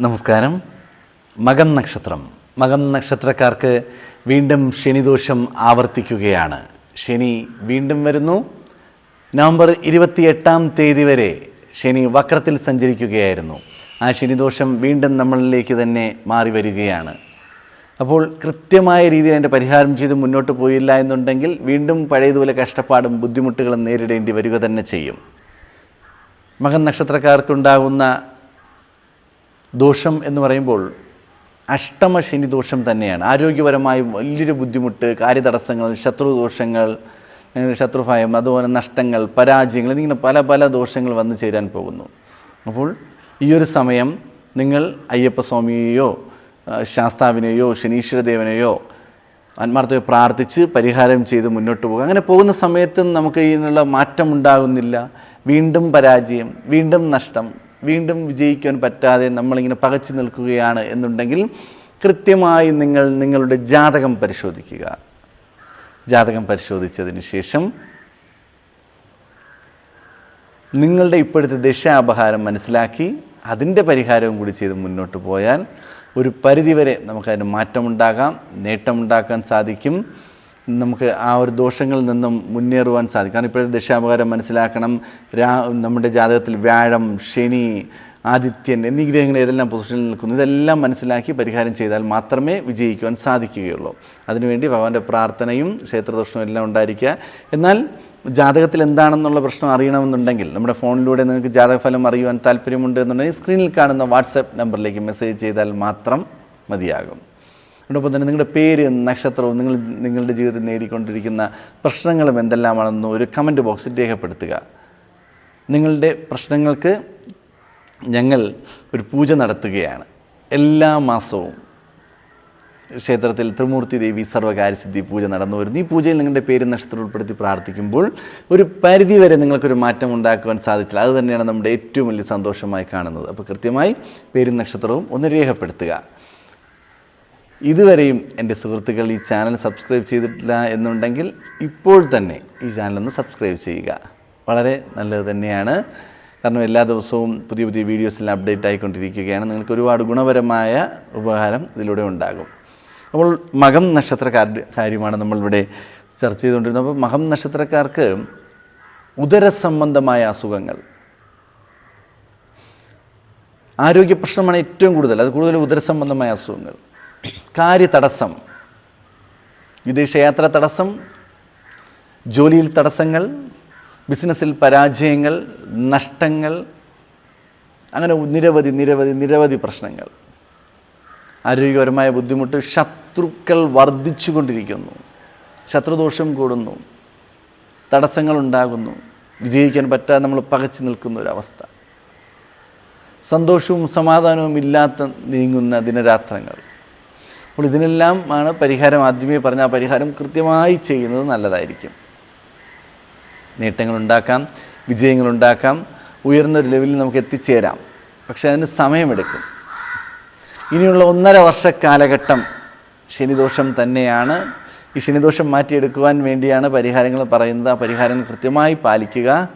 നമസ്കാരം. മകം നക്ഷത്രം. മകം നക്ഷത്രക്കാർക്ക് വീണ്ടും ശനിദോഷം ആവർത്തിക്കുകയാണ്. ശനി വീണ്ടും വരുന്നു. നവംബർ ഇരുപത്തിയെട്ടാം തീയതി വരെ ശനി വക്രത്തിൽ സഞ്ചരിക്കുകയായിരുന്നു. ആ ശനിദോഷം വീണ്ടും നമ്മളിലേക്ക് തന്നെ മാറി വരികയാണ്. അപ്പോൾ കൃത്യമായ രീതിയിൽ അതിന്റെ പരിഹാരം ചെയ്ത് മുന്നോട്ട് പോയില്ല എന്നുണ്ടെങ്കിൽ വീണ്ടും പഴയതുപോലെ കഷ്ടപ്പാടും ബുദ്ധിമുട്ടുകളും നേരിടേണ്ടി വരിക തന്നെ ചെയ്യും. മകൻ നക്ഷത്രക്കാർക്കുണ്ടാകുന്ന ദോഷം എന്ന് പറയുമ്പോൾ അഷ്ടമ ശനി ദോഷം തന്നെയാണ്. ആരോഗ്യപരമായി വലിയൊരു ബുദ്ധിമുട്ട് കാര്യതടസ്സങ്ങൾ ശത്രുദോഷങ്ങൾ ശത്രുഭയം അതുപോലെ നഷ്ടങ്ങൾ പരാജയങ്ങൾ എന്നിങ്ങനെ പല പല ദോഷങ്ങൾ വന്നു ചേരാൻ പോകുന്നു. അപ്പോൾ ഈ ഒരു സമയം നിങ്ങൾ അയ്യപ്പസ്വാമിയെയോ ശാസ്താവിനെയോ ശനീശ്വരദേവനെയോ ആത്മാർത്ഥമായി പ്രാർത്ഥിച്ച് പരിഹാരം ചെയ്ത് മുന്നോട്ട് പോകുക. അങ്ങനെ പോകുന്ന സമയത്ത് നമുക്ക് ഇതിനുള്ള മാറ്റം ഉണ്ടാകുന്നില്ല വീണ്ടും പരാജയം വീണ്ടും നഷ്ടം വീണ്ടും വിജയിക്കാൻ പറ്റാതെ നമ്മളിങ്ങനെ പകച്ചു നിൽക്കുകയാണ് എന്നുണ്ടെങ്കിൽ കൃത്യമായി നിങ്ങൾ നിങ്ങളുടെ ജാതകം പരിശോധിക്കുക. ജാതകം പരിശോധിച്ചതിന് ശേഷം നിങ്ങളുടെ ഇപ്പോഴത്തെ ദശാപഹാരം മനസ്സിലാക്കി അതിന്റെ പരിഹാരവും കൂടി ചെയ്ത് മുന്നോട്ട് പോയാൽ ഒരു പരിധിവരെ നമുക്കതിന് മാറ്റമുണ്ടാകാം നേട്ടമുണ്ടാക്കാൻ സാധിക്കും. നമുക്ക് ആ ഒരു ദോഷങ്ങളിൽ നിന്നും മുന്നേറുവാൻ സാധിക്കും. കാരണം ഇപ്പോഴത്തെ ദശാപകാരം മനസ്സിലാക്കണം. രാ നമ്മുടെ ജാതകത്തിൽ വ്യാഴം ശനി ആദിത്യൻ എന്നീ ഗ്രഹങ്ങൾ ഏതെല്ലാം പൊസിഷനിൽ നിൽക്കുന്നു ഇതെല്ലാം മനസ്സിലാക്കി പരിഹാരം ചെയ്താൽ മാത്രമേ വിജയിക്കുവാൻ സാധിക്കുകയുള്ളൂ. അതിനുവേണ്ടി ഭഗവാന്റെ പ്രാർത്ഥനയും ക്ഷേത്രദോഷവും എല്ലാം ഉണ്ടായിരിക്കുക. എന്നാൽ ജാതകത്തിൽ എന്താണെന്നുള്ള പ്രശ്നം അറിയണമെന്നുണ്ടെങ്കിൽ നമ്മുടെ ഫോണിലൂടെ നിങ്ങൾക്ക് ജാതകഫലം അറിയുവാൻ താല്പര്യമുണ്ട് എന്നുണ്ടെങ്കിൽ സ്ക്രീനിൽ കാണുന്ന വാട്സപ്പ് നമ്പറിലേക്ക് മെസ്സേജ് ചെയ്താൽ മാത്രം മതിയാകും. അതോടൊപ്പം തന്നെ നിങ്ങളുടെ പേര് നക്ഷത്രവും നിങ്ങൾ നിങ്ങളുടെ ജീവിതത്തിൽ നേടിക്കൊണ്ടിരിക്കുന്ന പ്രശ്നങ്ങളും എന്തെല്ലാമാണെന്ന് ഒരു കമന്റ് ബോക്സിൽ രേഖപ്പെടുത്തുക. നിങ്ങളുടെ പ്രശ്നങ്ങൾക്ക് ഞങ്ങൾ ഒരു പൂജ നടത്തുകയാണ്. എല്ലാ മാസവും ക്ഷേത്രത്തിൽ ത്രിമൂർത്തി ദേവി സർവകാര്യസിദ്ധി പൂജ നടന്നു വരുന്നു ഈ പൂജയിൽ നിങ്ങളുടെ പേര് നക്ഷത്രം ഉൾപ്പെടുത്തി പ്രാർത്ഥിക്കുമ്പോൾ ഒരു പരിധി വരെ നിങ്ങൾക്കൊരു മാറ്റം ഉണ്ടാക്കുവാൻ സാധിച്ചില്ല അത് തന്നെയാണ് നമ്മുടെ ഏറ്റവും വലിയ സന്തോഷമായി കാണുന്നത്. അപ്പോൾ കൃത്യമായി പേരും നക്ഷത്രവും ഒന്ന് രേഖപ്പെടുത്തുക. ഇതുവരെയും എന്റെ സുഹൃത്തുക്കൾ ഈ ചാനൽ സബ്സ്ക്രൈബ് ചെയ്തിട്ടില്ല എന്നുണ്ടെങ്കിൽ ഇപ്പോൾ തന്നെ ഈ ചാനലൊന്ന് സബ്സ്ക്രൈബ് ചെയ്യുക. വളരെ നല്ലത് തന്നെയാണ്. കാരണം എല്ലാ ദിവസവും പുതിയ പുതിയ വീഡിയോസെല്ലാം അപ്ഡേറ്റ് ആയിക്കൊണ്ടിരിക്കുകയാണ്. നിങ്ങൾക്ക് ഒരുപാട് ഗുണപരമായ ഉപകാരം ഇതിലൂടെ ഉണ്ടാകും. അപ്പോൾ മകം നക്ഷത്രക്കാർ കാര്യമാണ് നമ്മളിവിടെ ചർച്ച ചെയ്തുകൊണ്ടിരുന്നത്. അപ്പോൾ മകം നക്ഷത്രക്കാർക്ക് ഉദര സംബന്ധമായ അസുഖങ്ങൾ. ആരോഗ്യ പ്രശ്നമാണ് ഏറ്റവും കൂടുതൽ. അത് കൂടുതൽ ഉദരസംബന്ധമായ അസുഖങ്ങൾ. കാര്യതടസ്സം. വിദേശയാത്ര തടസ്സം ജോലിയിൽ തടസ്സങ്ങൾ ബിസിനസ്സിൽ പരാജയങ്ങൾ നഷ്ടങ്ങൾ അങ്ങനെ നിരവധി നിരവധി നിരവധി പ്രശ്നങ്ങൾ. ആരോഗ്യപരമായ ബുദ്ധിമുട്ട് ശത്രുക്കൾ വർദ്ധിച്ചു കൊണ്ടിരിക്കുന്നു ശത്രുദോഷം കൂടുന്നു. തടസ്സങ്ങൾ ഉണ്ടാകുന്നു. വിജയിക്കാൻ പറ്റാതെ നമ്മൾ പകച്ചു നിൽക്കുന്ന ഒരവസ്ഥ സന്തോഷവും സമാധാനവും ഇല്ലാത്ത നീങ്ങുന്ന ദിനരാത്രങ്ങൾ. അപ്പോൾ ഇതിനെല്ലാം ആണ് പരിഹാരം ആദ്യമേ പറഞ്ഞ ആ പരിഹാരം കൃത്യമായി ചെയ്യുന്നത് നല്ലതായിരിക്കും. നേട്ടങ്ങളുണ്ടാക്കാം വിജയങ്ങളുണ്ടാക്കാം ഉയർന്നൊരു ലെവലിൽ നമുക്ക് എത്തിച്ചേരാം. പക്ഷേ അതിന് സമയമെടുക്കും. ഇനിയുള്ള ഒന്നര വർഷ കാലഘട്ടം ശനിദോഷം തന്നെയാണ്. ഈ ശനിദോഷം മാറ്റിയെടുക്കുവാൻ വേണ്ടിയാണ് പരിഹാരങ്ങൾ പറയുന്നത്. ആ പരിഹാരങ്ങൾ കൃത്യമായി പാലിക്കുക.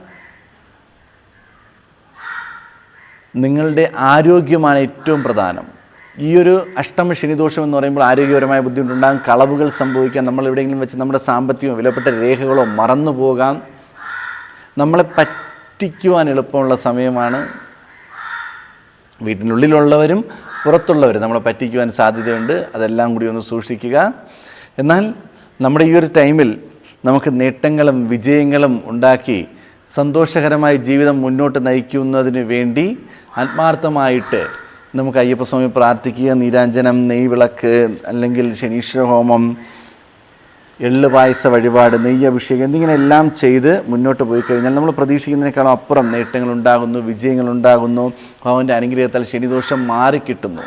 നിങ്ങളുടെ ആരോഗ്യമാണ് ഏറ്റവും പ്രധാനം. ഈ ഒരു അഷ്ടമ ശനിദോഷം എന്ന് പറയുമ്പോൾ ആരോഗ്യപരമായ ബുദ്ധിമുട്ടുണ്ടാകും കളവുകൾ സംഭവിക്കാം നമ്മൾ എവിടെയെങ്കിലും വെച്ച് നമ്മുടെ സാമ്പത്തികമോ വിലപ്പെട്ട രേഖകളോ മറന്നു പോകാം. നമ്മളെ പറ്റിക്കുവാൻ എളുപ്പമുള്ള സമയമാണ് വീട്ടിനുള്ളിലുള്ളവരും പുറത്തുള്ളവരും നമ്മളെ പറ്റിക്കുവാൻ സാധ്യതയുണ്ട്. അതെല്ലാം കൂടി ഒന്ന് സൂക്ഷിക്കുക. എന്നാൽ നമ്മുടെ ഈ ഒരു ടൈമിൽ നമുക്ക് നേട്ടങ്ങളും വിജയങ്ങളും ഉണ്ടാക്കി സന്തോഷകരമായ ജീവിതം മുന്നോട്ട് നയിക്കുന്നതിന് വേണ്ടി ആത്മാർത്ഥമായിട്ട് നമുക്ക് അയ്യപ്പസ്വാമി പ്രാർത്ഥിക്കുക നീരാഞ്ജനം നെയ്വിളക്ക് അല്ലെങ്കിൽ ശനീശ്വര ഹോമം എള്ള് പായസ വഴിപാട് നെയ്യ് അഭിഷേകം എല്ലാം ചെയ്ത് മുന്നോട്ട് പോയി കഴിഞ്ഞാൽ നമ്മൾ പ്രതീക്ഷിക്കുന്നതിനേക്കാളും അപ്പുറം വിജയങ്ങൾ ഉണ്ടാകുന്നു ഭഗവാന്റെ അനുഗ്രഹത്താൽ ശനിദോഷം മാറിക്കിട്ടുന്നു.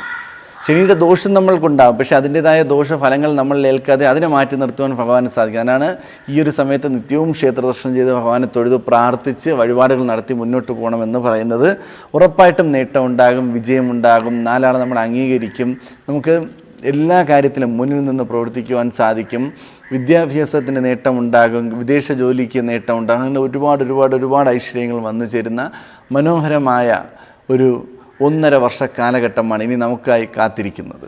ശനിയുടെ ദോഷം നമ്മൾക്കുണ്ടാകും പക്ഷേ അതിന്റെതായ ദോഷഫലങ്ങൾ നമ്മൾ ഏൽക്കാതെ അതിനെ മാറ്റി നിർത്തുവാൻ ഭഗവാന് സാധിക്കും. അതിനാണ് ഈ ഒരു സമയത്ത് നിത്യവും ക്ഷേത്ര ദർശനം ചെയ്ത് ഭഗവാനെ തൊഴുത് പ്രാർത്ഥിച്ച് വഴിപാടുകൾ നടത്തി മുന്നോട്ട് പോകണമെന്ന് പറയുന്നത് ഉറപ്പായിട്ടും നേട്ടം ഉണ്ടാകും വിജയമുണ്ടാകും നാലാളെ നമ്മൾ അംഗീകരിക്കും. നമുക്ക് എല്ലാ കാര്യത്തിലും മുന്നിൽ നിന്ന് പ്രവർത്തിക്കുവാൻ സാധിക്കും. വിദ്യാഭ്യാസത്തിന് നേട്ടമുണ്ടാകും വിദേശ ജോലിക്ക് നേട്ടമുണ്ടാകും അങ്ങനെ ഒരുപാട് ഒരുപാട് ഒരുപാട് ഐശ്വര്യങ്ങൾ വന്നു ചേരുന്ന മനോഹരമായ ഒരു ഒന്നര വർഷ കാലഘട്ടമാണ് ഇനി നമുക്കായി കാത്തിരിക്കുന്നത്.